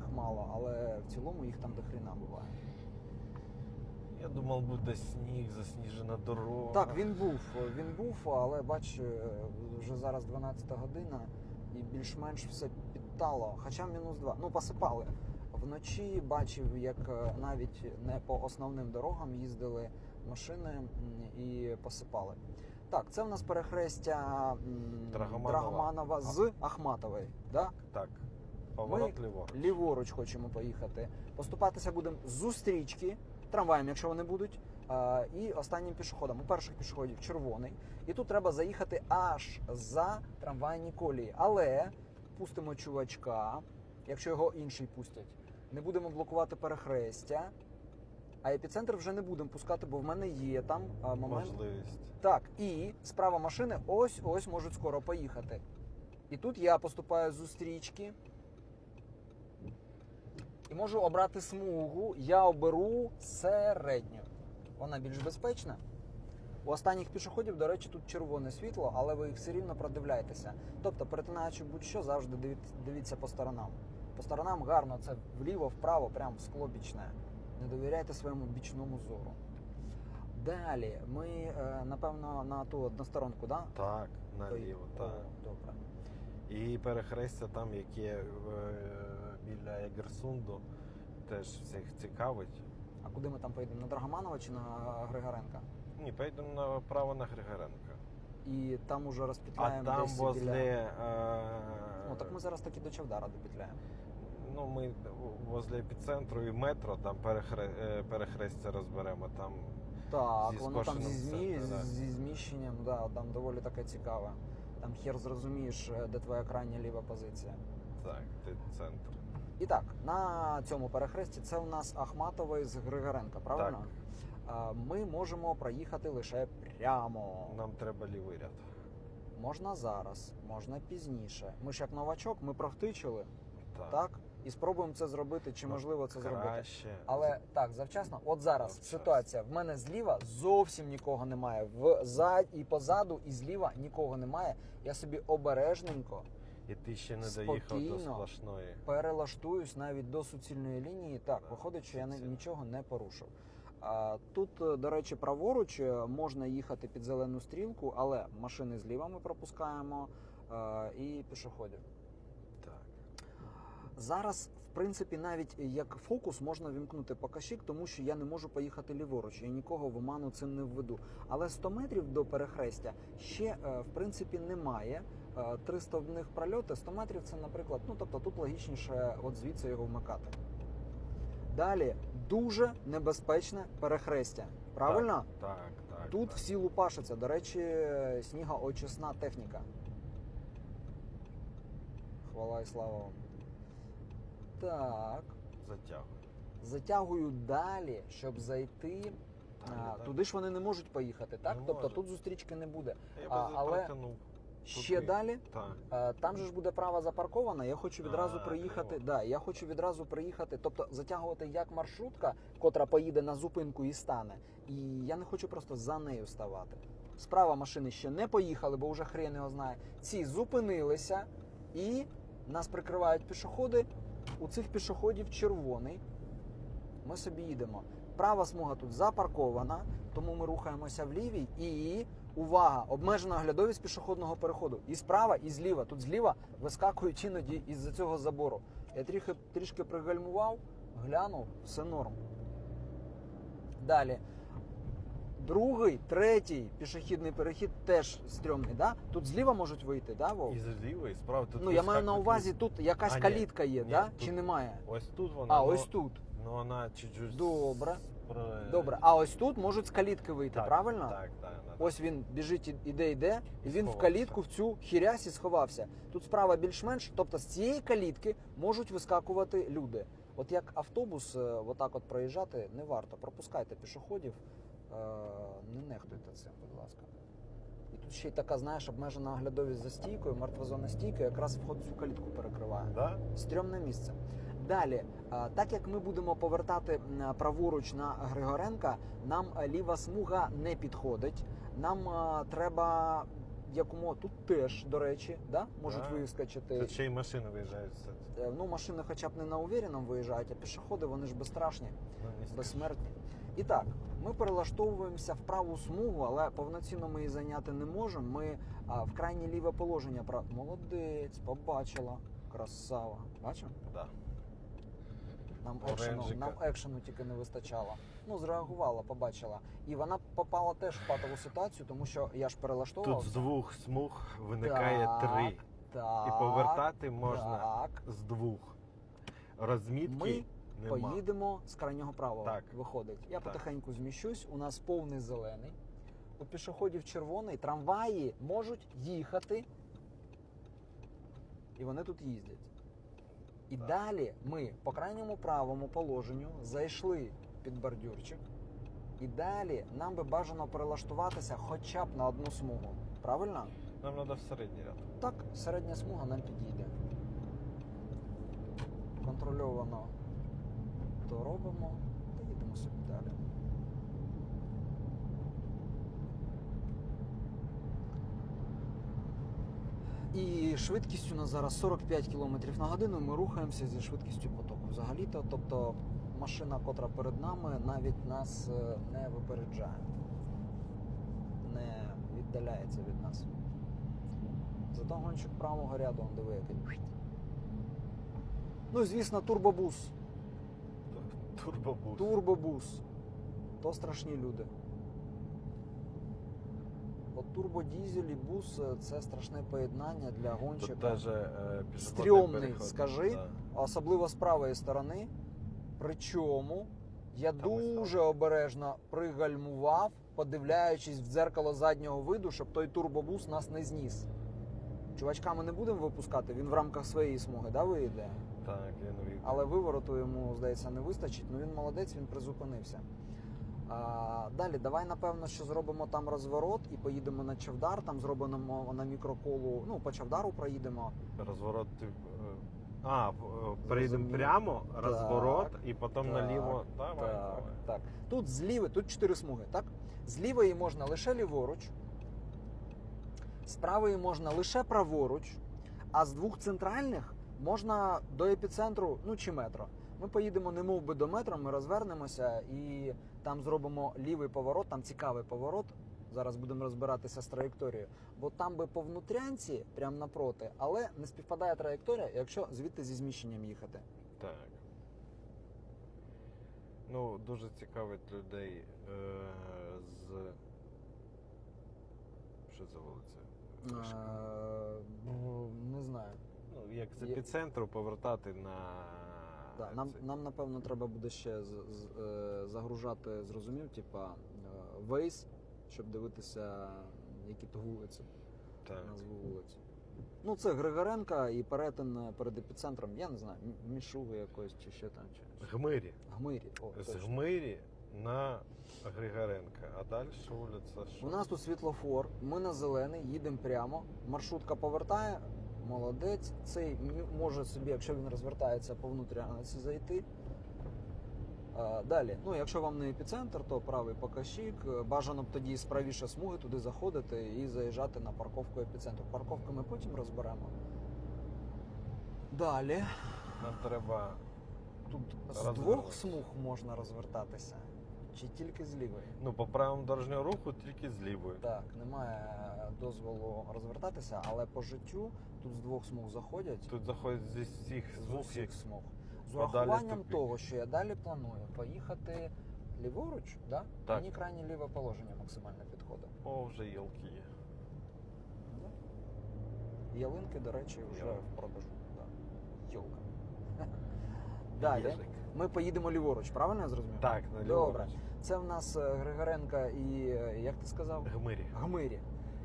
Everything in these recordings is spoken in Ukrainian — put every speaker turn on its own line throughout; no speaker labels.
їх мало, але в цілому їх там до хрена буває.
Я думав, буде сніг, засніжена дорога.
Так, він був, він був, але бач, е, вже зараз 12 година і більш-менш все підтало. Хоча мінус 2. Ну, посипали. Вночі бачив, як е, навіть не по основним дорогам їздили машини і посипали. Так, це в нас перехрестя
Драгоманова.
Драгоманова з Ахматової. Да?
Так. Поворот ліво.
Ліворуч хочемо поїхати. Поступатися будемо зустрічки, трамваєм, якщо вони будуть. а, І останнім пішоходом. У перших пішоходів червоний. І тут треба заїхати аж за трамвайні колії. Але пустимо чувачка, якщо його інший пустять. Не будемо блокувати перехрестя. А епіцентр вже не будемо пускати, бо в мене є там а, момент.
Можливість.
Так, і справа машини ось ось можуть скоро поїхати. І тут я поступаю з зустрічки. І можу обрати смугу. Я оберу середню. Вона більш безпечна. У останніх пішоходів, до речі, тут червоне світло, але ви їх все рівно продивляєтеся. Тобто, перетинаючи будь-що, завжди дивіться, по сторонам. По сторонам гарно, це вліво, вправо, прям в скло бічне. Не довіряйте своєму бічному зору. Далі ми, е, напевно, на ту односторонку, да?
Так, наліво, так.
Добре.
І перехрестя там, яке е, біля Егерсунду, теж всіх цікавить.
А куди ми там поїдемо? На Драгоманова чи на Григоренка?
Ні, поїдемо направо на Григоренка.
І там уже
А там
десь
возле.
біля...
Е...
Ну так ми зараз таки до Чавдара допетляємо.
Ну, ми возле епіцентру і метро, там перехре... е, перехрестя розберемо. Там
Так,
Зі
воно там зі, змі...
центром, да.
зі зміщенням, да, там доволі таке цікаве. Там хер зрозумієш, е, де твоя крайня ліва позиція.
так, ти центр.
І так, на цьому перехресті це у нас Ахматовий з Григоренка, правильно? А, Ми можемо проїхати лише прямо.
Нам треба лівий ряд.
Можна зараз, можна пізніше. Ми ж як новачок, ми провтичили,
Так.
так? І спробуємо це зробити, чи
Ну,
можливо це зробити. Але так, завчасно. От зараз
Завчасно.
ситуація. В мене зліва зовсім нікого немає. В і позаду, і зліва нікого немає. Я собі обережненько
І ти ще не доїхав до сплошної.
перелаштуюсь навіть до суцільної лінії. Так,
Да,
виходить, що я нічого не порушив. А, тут, е, до речі, праворуч е, можна їхати під зелену стрілку, але машини зліва ми пропускаємо е, і пішоходів.
Так.
Зараз, в принципі, навіть як фокус можна вімкнути покащик, тому що я не можу поїхати ліворуч. Я нікого в оману цим не введу. Але 100 метрів до перехрестя ще в принципі немає. Е, Три стовбних прольоти, 100 метрів це, наприклад, ну тобто тут логічніше от звідси його вмикати. Далі дуже небезпечне перехрестя. Правильно?
Так, так. так
Тут
так.
всі лупашаться. До речі, снігоочисна техніка. Хвала і слава вам. Так.
затягує.
Затягую далі, щоб зайти.
Далі,
А,
так.
туди ж вони не можуть поїхати, так?
Не
тобто
можуть.
тут зустрічки не буде.
Я
А,
би
але
протягнув.
Ще
Туди.
далі.
Так.
Е, Там же ж буде права запаркована. Я хочу відразу
А,
приїхати.
криво.
Да, я хочу відразу приїхати, тобто затягувати як маршрутка, котра поїде на зупинку і стане. І я не хочу просто за нею ставати. Справа машини ще не поїхали, бо вже хрен його знає. Ці зупинилися і нас прикривають пішоходи. У цих пішоходів червоний. Ми собі їдемо. Права смуга тут запаркована, тому ми рухаємося в лівій і. Увага! Обмежена оглядовість пішохідного переходу. І справа, і зліва. Тут зліва вискакують іноді із-за цього забору. Я трішки, трішки пригальмував, глянув, все норм. Далі. Другий, третій пішохідний перехід теж стрьомний. Да? Тут зліва можуть вийти, да, Вов?
І зліва, і справа. Тут
ну, я маю на увазі, тут якась
А, ні.
калітка є,
Ні,
да?
тут-
чи немає?
Ось тут вона.
А,
ну,
ось тут.
Ну вона чуть-чуть.
Добре.
Спро-
Добре. А ось тут можуть з калітки вийти,
Так,
правильно?
Так, так. так.
Ось він біжить, іде, йде, і він в
Сховався.
калітку в цю хірясі сховався. Тут справа більш-менш, тобто з цієї калітки можуть вискакувати люди. От як автобус, е, отак от проїжджати не варто. Пропускайте пішоходів, е, не нехтуйте цим, будь ласка. І тут ще й така, знаєш, обмежена оглядовість за стійкою, мертва зона стійки, якраз вход в цю калітку перекриває.
Да?
Стрьомне місце. Далі, так як ми будемо повертати праворуч на Григоренка, нам ліва смуга не підходить. Нам треба якому тут теж, до речі, да, можуть
Да.
вискочити.
Тут ще й машини виїжджають.
Е, Ну, машини хоча б не на увіреному виїжджають, а пішоходи вони ж безстрашні,
Ну,
безсмертні. І так, ми перелаштовуємося в праву смугу, але повноцінно ми її зайняти не можемо. Ми а, в крайнє ліве положення. Молодець, побачила. Красава. Бачив?
Да.
Нам екшену, нам екшену тільки не вистачало. Ну, зреагувала, побачила. І вона попала теж в патову ситуацію, тому що я ж
Тут
перелаштовував.
з двох смуг виникає три.
Так,
І повертати можна
Так.
з двох. Розмітки нема.
Поїдемо з крайнього правого.
Так.
Виходить. Я
Так.
потихеньку зміщусь. У нас повний зелений. У пішоходів червоний. Трамваї можуть їхати. І вони тут їздять. І
Так.
далі ми по крайньому правому положенню зайшли під бордюрчик. І далі нам би бажано перелаштуватися хоча б на одну смугу. Правильно?
Нам треба в середній ряд.
Так, середня смуга нам підійде. Контрольовано то робимо та їдемо собі далі. І швидкість у нас зараз 45 км на годину. Ми рухаємося зі швидкістю потоку. Взагалі-то, тобто машина, котра перед нами, навіть нас е, не випереджає, не віддаляється від нас. Зато гонщик правого ряду, он диви, який. Ну і звісно, турбобус.
Турбобус.
Турбобус. То страшні люди. От турбодізель і бус е, це страшне поєднання для
Тут
гонщика.
теж е,
Стрьомний,
переход.
скажи.
Да.
Особливо з правої сторони. Причому я
Там
дуже обережно пригальмував, подивляючись в дзеркало заднього виду, щоб той турбобус нас не зніс. Чувачка ми не будемо випускати, він в рамках своєї смуги, да, виїде?
Так, він вийде.
Але вивороту йому, здається, не вистачить. Ну він молодець, він призупинився. А, далі, давай, напевно, що зробимо там розворот і поїдемо на Чавдар, там зробимо на мікроколу, ну, по Чавдару проїдемо.
Розворот. ти, е, А, е, перейдемо прямо,
Так,
розворот і потім
так,
наліво. Давай,
так,
давай.
так. Тут з лівої, тут чотири смуги, так? З лівої можна лише ліворуч, з правої можна лише праворуч, а з двох центральних можна до епіцентру, ну чи метро. Ми поїдемо не мов би до метро, ми розвернемося і там зробимо лівий поворот, там цікавий поворот. Зараз будемо розбиратися з траєкторією. Бо там би по внутрянці, прямо напроти, але не співпадає траєкторія, якщо звідти зі зміщенням їхати.
Так. Ну, дуже цікавить людей е, з. Що це вулиця?
Е, ну, не знаю.
Ну, як з епіцентру повертати на.
Да, нам, нам напевно треба буде ще з, з, е, загружати, зрозумів, типа е, Waze, щоб дивитися, які то вулиці,
Так.
назву вулиць. Ну, це Григоренка і перетин е, перед епіцентром, я не знаю, Мішуги якось чи ще там. Чи...
Гмирі.
Гмирі. О,
З
точно.
Гмирі на Григоренка, а далі вулиця. що?
У нас тут світлофор, ми на зелений, їдемо прямо. Маршрутка повертає, молодець. Цей може собі, якщо він розвертається по внутрянці, зайти. А, Далі, ну якщо вам не епіцентр, то правий покащик. Бажано б тоді з правіше смуги туди заходити і заїжджати на парковку епіцентру. Парковку ми потім розберемо. Далі.
Нам треба
Тут з двох смуг можна розвертатися. Чи тільки з лівої?
ну, по правилам дорожнього руху тільки з лівої.
Так, немає дозволу розвертатися, але по життю тут з двох смуг заходять.
Тут заходять зі всіх
з усіх смуг. З урахуванням того, що я далі планую поїхати ліворуч, да?
Так.
мені крайнє ліве положення максимально підходить.
О, вже йолки є.
Ялинки, до речі, вже
Ялинки.
в продажу. Да. Йолка. Далі.
Єжик.
Ми поїдемо ліворуч, правильно я зрозумів?
Так, на
Добре. Це в нас е, Григоренка і е, як ти сказав?
Гмирі.
Гмирі.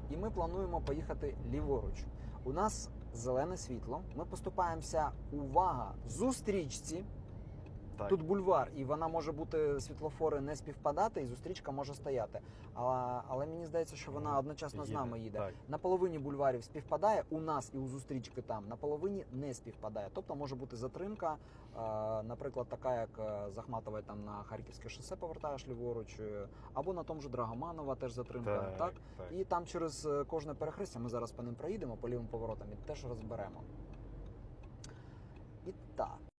І ми плануємо поїхати ліворуч. У нас зелене світло. Ми поступаємося, увага, зустрічці.
Так.
Тут бульвар, і вона може бути світлофори не співпадати, і зустрічка може стояти. Але, але мені здається, що вона одночасно з нами їде.
Так.
На половині бульварів співпадає у нас і у зустрічки там, на половині не співпадає. Тобто може бути затримка, наприклад, така, як е, з Ахматової там на Харківське шосе повертаєш ліворуч, е, або на тому ж Драгоманова теж затримка.
Так,
так?
так.
І там через е, кожне перехрестя ми зараз по ним проїдемо по лівим поворотам і теж розберемо. І так.